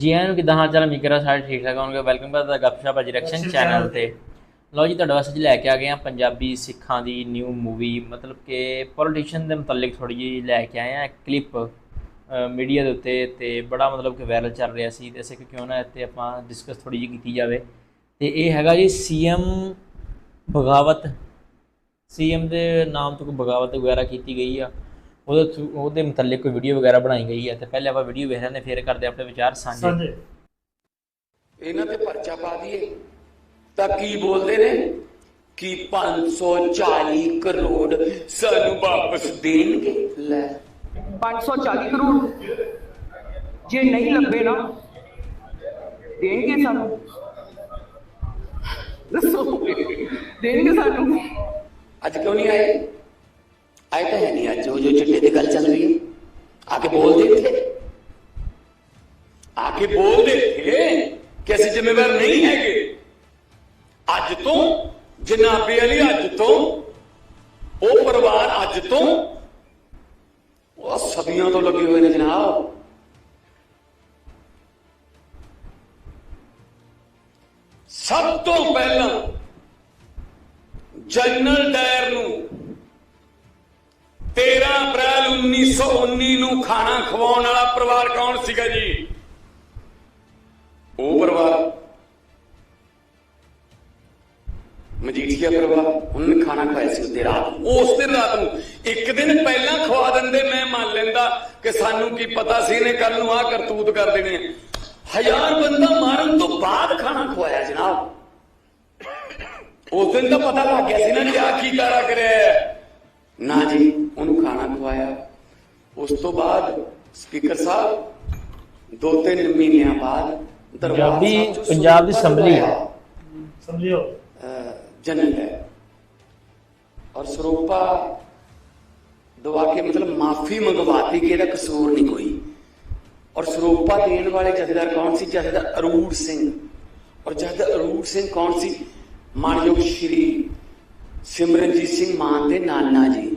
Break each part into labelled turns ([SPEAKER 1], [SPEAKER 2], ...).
[SPEAKER 1] ਜੀ ਆਇਆਂ ਨੂੰ ਕਿਦਾਂ ਹਾਲ ਚਾਲ ਉਮੀਦ ਕਰਾਂ ਸਾਰੇ ਠੀਕ ਠਾਕ ਹੋਣਗੇ। ਵੈਲਕਮ ਕਰਦਾ ਗੱਪਸ਼ਪ ਅਜ ਰਿਐਕਸ਼ਨ
[SPEAKER 2] Action
[SPEAKER 1] ਚੈਨਲ ਤੇ। ਲਓ ਜੀ ਤੁਹਾਡੇ ਵਾਸਤੇ ਲੈ ਕੇ ਆ ਗਏ ਆ ਪੰਜਾਬੀ ਸਿੱਖਾਂ ਦੀ ਨਿਊ ਮੂਵੀ ਮਤਲਬ ਕਿ ਪੋਲੀਟੀਸ਼ੀਅਨ ਦੇ ਮੁਤਲਕ ਥੋੜੀ ਜਿਹੀ ਲੈ ਕੇ ਆਏ ਆ ਕਲਿੱਪ ਮੀਡੀਆ ਦੇ ਉੱਤੇ ਤੇ ਬੜਾ ਮਤਲਬ ਕਿ ਵਾਇਰਲ ਚੱਲ ਰਿਹਾ ਸੀ। ਤੇ ਅਸੀਂ ਕਿਉਂ ਨਾ ਇੱਥੇ ਆਪਾਂ ਡਿਸਕਸ ਥੋੜੀ ਜਿਹੀ ਕੀਤੀ ਜਾਵੇ। ਤੇ ਇਹ ਹੈਗਾ ਜੀ ਸੀਐਮ ਬਗਾਵਤ। ਸੀਐਮ ਦੇ ਨਾਮ ਤੋਂ ਬਗਾਵਤ ਵਗੈਰਾ ਕੀਤੀ ਗਈ ਆ। ਉਹਦੇ ਥਰੂ- ਉਹਦੇ ਮੁਤਲਕ ਕੋਈ ਵੀਡੀਓ ਵਗੈਰਾ ਬਣਾਈ ਗਈ ਹੈ ਤੇ ਪਹਿਲੇ ਆਪਾਂ ਵੀਡੀਓ ਵੇਖ ਲੈਂਦੇ ਫਿਰ ਕਰਦੇ ਆਪਣੇ ਵਿਚਾਰ ਸਾਂਝੇ।
[SPEAKER 2] ਸਾਂਝੇ।
[SPEAKER 3] ਇਹਨਾਂ ਤੇ ਪਰਚਾ ਪਾ ਦਈਏ। ਤਾਂ ਕੀ ਬੋਲਦੇ ਨੇ? ਕਿ 540 ਕਰੋੜ ਸਾਨੂੰ ਵਾਪਸ ਦੇਣਗੇ? ਲੈ।
[SPEAKER 4] 540 ਕਰੋੜ? ਜੇ ਨਹੀਂ ਲੱਭੇ ਨਾ ਦੇਣਗੇ ਸਾਨੂੰ। ਦੱਸੋ। ਦੇਣਗੇ ਸਾਨੂੰ।
[SPEAKER 3] ਅੱਜ ਕਿਉਂ ਨਹੀਂ ਆਏ? ਆਏ ਤਾਂ ਹੈ ਨਹੀਂ ਅੱਜ ਉਹ ਜੋ ਚਿੱਟੇ ਦੀ ਗੱਲ ਚੱਲ ਰਹੀ ਹੈ ਆ ਕੇ ਬੋਲਦੇ ਥੇ ਆ ਕੇ ਬੋਲਦੇ ਥੇ ਕਿ ਅਸੀਂ ਜ਼ਿੰਮੇਵਾਰ ਨਹੀਂ ਹੈਗੇ ਅੱਜ ਤੋਂ ਜਨਾਬੇ ਵਾਲੀ ਅੱਜ ਤੋਂ ਉਹ ਪਰਿਵਾਰ ਅੱਜ ਤੋਂ ਉਹ ਸਦੀਆਂ ਤੋਂ ਲੱਗੇ ਹੋਏ ਨੇ ਜਨਾਬ ਸਭ ਤੋਂ 13 ਅਪ੍ਰੈਲ 1919 ਨੂੰ ਖਾਣਾ ਖਵਾਉਣ ਵਾਲਾ ਪਰਿਵਾਰ ਕੌਣ ਸੀਗਾ ਜੀ? ਉਹ ਪਰਿਵਾਰ। ਮਜੀਠੀਆ ਪਰਿਵਾਰ। ਉਹਨੇ ਖਾਣਾ ਖਾਇਆ ਸੀ ਉੱਤੇ ਰਾਤ। ਉਸ ਦਿਨ ਰਾਤ ਨੂੰ। ਇੱਕ ਦਿਨ ਪਹਿਲਾਂ ਖਵਾ ਦਿੰਦੇ ਮੈਂ ਮੰਨ ਲੈਂਦਾ ਕਿ ਸਾਨੂੰ ਕੀ ਪਤਾ ਸੀ ਇਹਨੇ ਕੱਲ ਨੂੰ ਆਹ ਕਰਤੂਤ ਕਰ ਦੇਣੀ ਹਜ਼ਾਰ ਬੰਦਾ ਮਾਰਨ ਤੋਂ ਬਾਅਦ ਖਾਣਾ ਖਵਾਇਆ ਜਨਾਬ। ਉਸ ਦਿਨ ਤਾਂ ਪਤਾ ਲੱਗ ਗਿਆ ਸੀ ਨਾ ਕਿ ਆ ਕੀ ਕਾਰਾ ਕਰਿਆ। ਨਾ ਜੀ। ਖਵਾਇਆ ਉਸ ਤੋਂ ਬਾਅਦ ਸਪੀਕਰ ਸਾਹਿਬ ਦੋ ਤਿੰਨ ਮਹੀਨਿਆਂ ਬਾਅਦ ਦਰਬਾਰ
[SPEAKER 1] ਪੰਜਾਬੀ-
[SPEAKER 3] ਸਾਹਿਬ 'ਚੋਂ
[SPEAKER 1] ਪੰਜਾਬ ਦੀ
[SPEAKER 3] ਸਰੂਪਾ
[SPEAKER 1] ਅਸੈਂਬਲੀ।
[SPEAKER 3] ਦਵਾਇਆ।
[SPEAKER 2] ਸਮਝਿਓ।
[SPEAKER 3] ਜਨਰਲ ਹੈ। ਔਰ ਸਰੂਪਾ ਦਵਾ ਕੇ ਮਤਲਬ ਮਾਫੀ ਮੰਗਵਾਤੀ ਕਿ ਇਹਦਾ ਕਸੂਰ ਨਹੀਂ ਕੋਈ। ਔਰ ਸਰੂਪਾ ਦੇਣ ਵਾਲੇ ਜਥੇਦਾਰ ਕੌਣ ਸੀ? ਜਥੇਦਾਰ ਅਰੂੜ ਸਿੰਘ। ਔਰ ਜਥੇਦਾਰ ਅਰੂੜ ਸਿੰਘ ਕੌਣ ਸੀ? ਮਾਨਯੋਗ ਸ਼੍ਰੀ ਸਿਮਰਨਜੀਤ ਸਿੰਘ ਮਾਨ ਦੇ ਨਾਨਾ ਜੀ।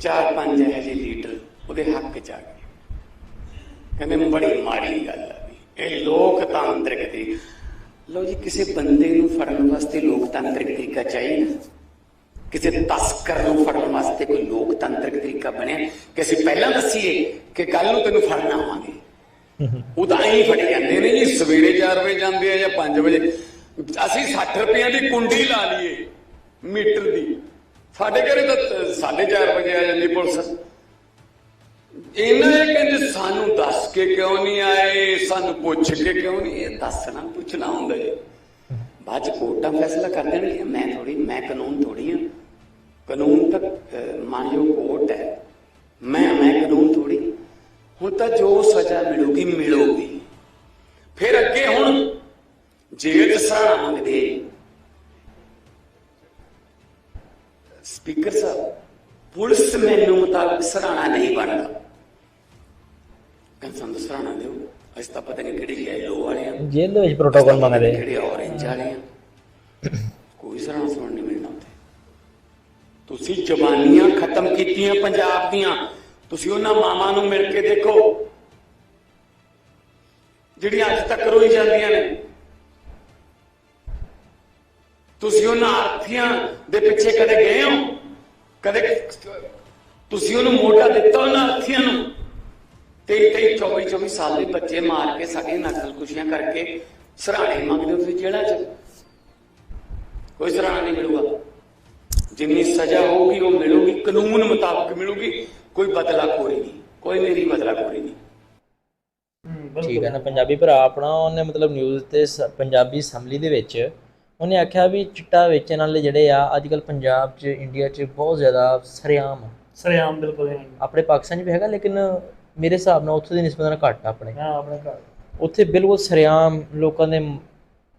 [SPEAKER 3] ਚਾਰ ਪੰਜ ਇਹੋ ਜਿਹੇ ਲੀਡਰ ਉਹਦੇ ਹੱਕ ਚ ਆ ਗਏ। ਕਹਿੰਦੇ ਬੜੀ ਮਾੜੀ ਗੱਲ ਹੈ ਵੀ ਇਹ ਲੋਕਤਾਂਤਰਿਕ ਦੀ। ਲਓ ਜੀ, ਕਿਸੇ ਬੰਦੇ ਨੂੰ ਫੜਨ ਵਾਸਤੇ ਲੋਕਤਾਂਤਰਿਕ ਤਰੀਕਾ ਚਾਹੀਦਾ। ਕਿਸੇ ਤਸਕਰ ਨੂੰ ਫੜਨ ਵਾਸਤੇ ਕੋਈ ਲੋਕਤਾਂਤਰਿਕ ਤਰੀਕਾ ਬਣਿਆ। ਕਿ ਅਸੀਂ ਪਹਿਲਾਂ ਦੱਸੀਏ ਕਿ ਕੱਲ ਨੂੰ ਤੈਨੂੰ ਫੜਨਾ ਆਵਾਂਗੇ। ਉਹ ਤਾਂ ਐਂ ਫੜ ਜਾਂਦੇ ਨੇ ਜੀ, ਸਵੇਰੇ 4 ਵਜੇ ਜਾਂਦੇ ਆ ਜਾਂ 5 ਵਜੇ। ਅਸੀਂ 60 ਰੁਪਈਆਂ ਦੀ ਕੁੰਡੀ ਲਾ ਲਈਏ, ਮੀਟਰ ਦੀ। ਸਾਡੇ ਘਰੇ ਤਾਂ 4:30 ਵਜੇ ਆ ਜਾਂਦੀ ਪੁਲਿਸ। ਇਹਨਾਂ ਇਹ ਕਹਿੰਦੇ ਸਾਨੂੰ ਦੱਸ ਕੇ ਕਿਉਂ ਨਹੀਂ ਆਏ? ਸਾਨੂੰ ਪੁੱਛ ਕੇ ਕਿਉਂ ਨਹੀਂ ਇਹ ਦੱਸਣਾ ਪੁੱਛਣਾ ਹੁੰਦਾ ਜੀ। ਬਾਅਦ ਚ ਕੋਰਟਾਂ ਫੈਸਲਾ ਕਰ ਦੇਣਗੇ। ਮੈਂ ਥੋੜੀ ਮੈਂ ਕਾਨੂੰਨ ਥੋੜੀ ਹਾਂ ਕਾਨੂੰਨ ਤੱਕ ਅਹ, ਮਾਨਯੋਗ ਕੋਰਟ ਹੈ। ਮੈਂ ਮੈਂ ਕਾਨੂੰਨ ਥੋੜੀ ਹੁਣ ਤਾਂ ਜੋ ਸਜ਼ਾ ਮਿਲੂਗੀ ਮਿਲੂਗੀ। ਫਿਰ ਅੱਗੇ ਹੁਣ ਜੇਲ੍ਹ ਚ ਸਹਾਰਾ ਸਪੀਕਰ ਸਾਹਿਬ ਪੁਲਿਸ ਮੈਨੂੰ ਮੁਤਾਬਕ ਸਰਾਣਾ ਨਹੀਂ ਬਣਦਾ। ਕੰਸਮ ਦਾ ਸਰਾਣਾ ਦਿਓ। ਅਸੀਂ ਤਾਂ ਪਤਾ ਨਹੀਂ ਕਿਹੜੀ ਯੈਲੋ ਵਾਲੇ ਆ।
[SPEAKER 1] ਜੇਲ੍ਹ ਦੇ ਵਿੱਚ ਪ੍ਰੋਟੋਕਾਲ ਮੰਗਦੇ
[SPEAKER 3] ਕਿਹੜੇ ਔਰੇਂਜ ਵਾਲੇ ਆ। ਕੋਈ ਸਰਾਣਾ ਸੁਣਨ ਨਹੀਂ ਮਿਲਣਾ ਉੱਥੇ। ਤੁਸੀਂ ਜਵਾਨੀਆਂ ਖਤਮ ਕੀਤੀਆਂ ਪੰਜਾਬ ਦੀਆਂ। ਤੁਸੀਂ ਉਹਨਾਂ ਮਾਵਾਂ ਨੂੰ ਮਿਲ ਕੇ ਦੇਖੋ। ਜਿਹੜੀਆਂ ਅੱਜ ਤੱਕ ਰੋਈ ਜਾਂਦੀਆਂ ਨੇ। ਤੁਸੀਂ ਉਹਨਾਂ ਆਰਥੀਆਂ ਦੇ ਪਿੱਛੇ ਕਦੇ ਗਏ ਹੋ? ਕਦੇ ਤੁਸੀਂ ਉਹਨੂੰ ਮੋਢਾ ਦਿੱਤਾ ਉਹਨਾਂ ਆਰਥੀਆਂ ਨੂੰ। ਤੇਈ ਤੇਈ 24 24 ਸਾਲ ਦੇ ਬੱਚੇ ਮਾਰ ਕੇ ਸਾਡੀਆਂ ਨਸਲ ਕੁਸ਼ੀਆਂ ਕਰਕੇ ਸਰਾਣੇ ਮੰਗਦੇ ਹੋ ਤੁਸੀਂ ਜੇਲ੍ਹਾਂ 'ਚ? ਕੋਈ ਸਰਾਣਾ ਨਹੀਂ ਮਿਲੂਗਾ। ਜਿੰਨੀ ਸਜ਼ਾ ਹੋਊਗੀ, ਉਹ ਮਿਲੂਗੀ, ਕਾਨੂੰਨ ਮੁਤਾਬਕ ਮਿਲੂਗੀ, ਕੋਈ ਬਦਲਾ ਬਦਲਾਖੋਰੀ ਨਹੀਂ। ਕੋਈ ਮੇਰੀ ਬਦਲਾਖੋਰੀ ਨਹੀਂ।
[SPEAKER 1] ਠੀਕ ਹੈ ਨਾ, ਪੰਜਾਬੀ ਭਰਾ ਆਪਣਾ, ਉਹਨੇ ਮਤਲਬ ਨਿਊਜ਼ ਤੇ ਪੰਜਾਬੀ ਅਸੈਂਬਲੀ ਦੇ ਵਿੱਚ ਉਹਨੇ ਆਖਿਆ ਵੀ ਚਿੱਟਾ ਵੇਚਣ ਵਾਲੇ ਜਿਹੜੇ ਆ ਅੱਜ ਕੱਲ ਪੰਜਾਬ 'ਚ ਇੰਡੀਆ 'ਚ ਬਹੁਤ ਜ਼ਿਆਦਾ ਸਰੇਆਮ ਆ।
[SPEAKER 2] ਸਰਿਆਮ ਬਿਲਕੁਲ ਹੀ।
[SPEAKER 1] ਆਪਣੇ ਪਾਕਿਸਤਾਨ 'ਚ ਵੀ ਹੈਗਾ ਲੇਕਿਨ ਮੇਰੇ ਹਿਸਾਬ ਨਾਲ ਉੱਥੇ ਦੀ ਨਿਸਬਤ ਨਾਲ ਘੱਟ ਆ ਆਪਣੇ।
[SPEAKER 2] ਹਾਂ ਆਪਣੇ ਘਰ।
[SPEAKER 1] ਉੱਥੇ ਬਿਲਕੁਲ ਸਰਿਆਮ ਲੋਕਾਂ ਦੇ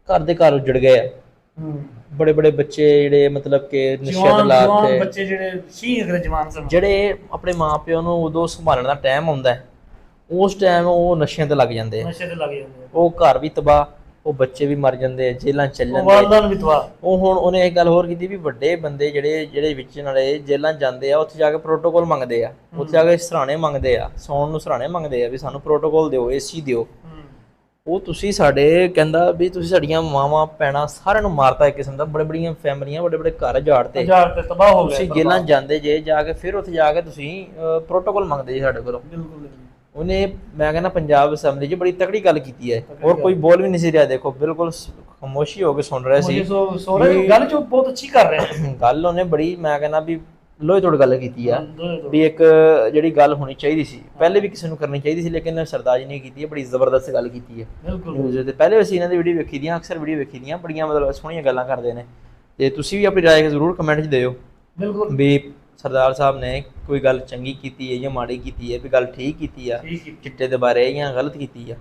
[SPEAKER 1] ਘਰ ਦੇ ਘਰ ਉੱਜੜ ਗਏ ਆ।
[SPEAKER 2] ਹੂੰ।
[SPEAKER 1] ਬੜੇ ਬੜੇ ਬੱਚੇ ਜਿਹੜੇ ਮਤਲਬ ਕਿ ਨਸ਼ੇ ਦੇ ਲਾਤ ਤੇ
[SPEAKER 2] ਬੱਚੇ ਜਿਹੜੇ ਸੀ ਅਗਰ ਜਵਾਨ ਸਨ।
[SPEAKER 1] ਜਿਹੜੇ ਆਪਣੇ ਮਾਪਿਆਂ ਨੂੰ ਉਦੋਂ ਸੰਭਾਲਣ ਦਾ ਟਾਈਮ ਆਉਂਦਾ ਹੈ ਉਸ ਟਾਈਮ ਉਹ ਨਸ਼ਿਆਂ ਤੇ ਲੱਗ ਜਾਂਦੇ ਆ।
[SPEAKER 2] ਨਸ਼ੇ ਤੇ ਲੱਗ ਜਾਂਦੇ ਆ।
[SPEAKER 1] ਉਹ ਘਰ ਵੀ ਤਬਾਹ ਉਹ ਬੱਚੇ ਵੀ ਮਰ ਜਾਂਦੇ ਆ ਜੇਲ੍ਹਾਂ 'ਚ ਚੱਲ ਜਾਂਦੇ ਆ।
[SPEAKER 2] ਵਾਲਦਾਨ ਵੀ ਤਵਾ
[SPEAKER 1] ਉਹ ਹੁਣ ਉਹਨੇ ਇੱਕ ਗੱਲ ਹੋਰ ਕੀਤੀ ਵੀ ਵੱਡੇ ਬੰਦੇ ਜਿਹੜੇ ਜਿਹੜੇ ਵਿੱਚ ਨਾਲੇ ਜੇਲ੍ਹਾਂ 'ਚ ਜਾਂਦੇ ਆ ਉੱਥੇ ਜਾ ਕੇ ਪ੍ਰੋਟੋਕੋਲ ਮੰਗਦੇ ਆ। ਉੱਥੇ ਜਾ ਕੇ ਸਰਾਣੇ ਮੰਗਦੇ ਆ ਸੌਣ ਨੂੰ ਸਰਾਣੇ ਮੰਗਦੇ ਆ ਵੀ ਸਾਨੂੰ ਪ੍ਰੋਟੋਕੋਲ ਦਿਓ ਏਸੀ ਦਿਓ। ਉਹ ਤੁਸੀਂ ਸਾਡੇ ਕਹਿੰਦਾ ਵੀ ਤੁਸੀਂ ਸਾਡੀਆਂ ਮਾਵਾਂ ਪੈਣਾ ਸਾਰਿਆਂ ਨੂੰ ਮਾਰਤਾ ਇੱਕ ਕਿਸਮ ਦਾ ਬੜੇ ਬੜੀਆਂ ਫੈਮਲੀਆਂ ਵੱਡੇ ਵੱਡੇ ਘਰ ਝਾੜਤੇ
[SPEAKER 2] ਹਜ਼ਾਰ ਤੇ ਤਬਾਹ ਹੋ ਗਏ
[SPEAKER 1] ਤੁਸੀਂ ਜੇਲ੍ਹਾਂ 'ਚ ਜਾਂਦੇ ਜੇ ਜਾ ਕੇ ਫਿਰ ਉੱਥੇ ਜਾ ਕੇ ਤੁਸੀਂ ਪ੍ਰੋਟੋਕੋਲ ਮੰਗਦੇ ਜੀ ਸਾਡੇ ਕੋਲੋਂ।
[SPEAKER 2] ਬਿਲਕੁਲ।
[SPEAKER 1] ਉਹਨੇ ਮੈਂ ਕਹਿੰਦਾ ਪੰਜਾਬ ਅਸੈਂਬਲੀ 'ਚ ਬੜੀ ਤਕੜੀ ਗੱਲ ਕੀਤੀ ਹੈ। ਔਰ ਕੋਈ ਬੋਲ ਵੀ ਨਹੀਂ ਸੀ ਰਿਹਾ ਦੇਖੋ ਬਿਲਕੁਲ ਖਾਮੋਸ਼ੀ ਹੋ ਕੇ ਸੁਣ ਰਹੇ ਸੀ।
[SPEAKER 2] ਮੁਝੇ ਸੋ ਸੋ ਰਹੇ ਗੱਲ ਜੋ ਬਹੁਤ ਅੱਛੀ ਕਰ ਰਹੇ
[SPEAKER 1] ਗੱਲ ਉਹਨੇ ਬੜੀ ਮੈਂ ਕਹਿੰਦਾ ਵੀ ਲੋਹੇ ਤੋੜ ਗੱਲ ਕੀਤੀ ਆ। ਵੀ ਇੱਕ ਜਿਹੜੀ ਗੱਲ ਹੋਣੀ ਚਾਹੀਦੀ ਸੀ ਪਹਿਲੇ ਵੀ ਕਿਸੇ ਨੂੰ ਕਰਨੀ ਚਾਹੀਦੀ ਸੀ ਲੇਕਿਨ ਸਰਦਾਰ ਜੀ ਨੇ ਕੀਤੀ ਹੈ ਬੜੀ ਜ਼ਬਰਦਸਤ ਗੱਲ ਕੀਤੀ ਹੈ।
[SPEAKER 2] ਬਿਲਕੁਲ
[SPEAKER 1] ਨਿਊਜ਼ ਤੇ ਪਹਿਲੇ ਅਸੀਂ ਇਹਨਾਂ ਦੀ ਵੀਡੀਓ ਵੇਖੀ ਦੀਆਂ ਅਕਸਰ ਵੀਡੀਓ ਵੇਖੀ ਦੀਆਂ ਬੜੀਆਂ ਮਤਲਬ ਸੋਹਣੀਆਂ ਗੱਲਾਂ ਕਰਦੇ ਨੇ। ਤੇ ਤੁਸੀਂ ਵੀ ਆਪਣੀ ਰਾਏ ਜ਼ਰੂਰ ਕਮੈਂਟ 'ਚ ਦਿਓ।
[SPEAKER 2] ਬਿਲਕੁਲ।
[SPEAKER 1] ਵੀ ਸਰਦਾਰ ਸਾਹਿਬ ਨੇ ਕੋਈ ਗੱਲ ਚੰਗੀ ਕੀਤੀ ਹੈ ਜਾਂ ਮਾੜੀ ਕੀਤੀ ਹੈ ਵੀ ਗੱਲ ਠੀਕ ਕੀਤੀ ਆ ਚਿੱਟੇ ਦੇ ਬਾਰੇ ਜਾਂ ਗਲਤ ਕੀਤੀ ਆ?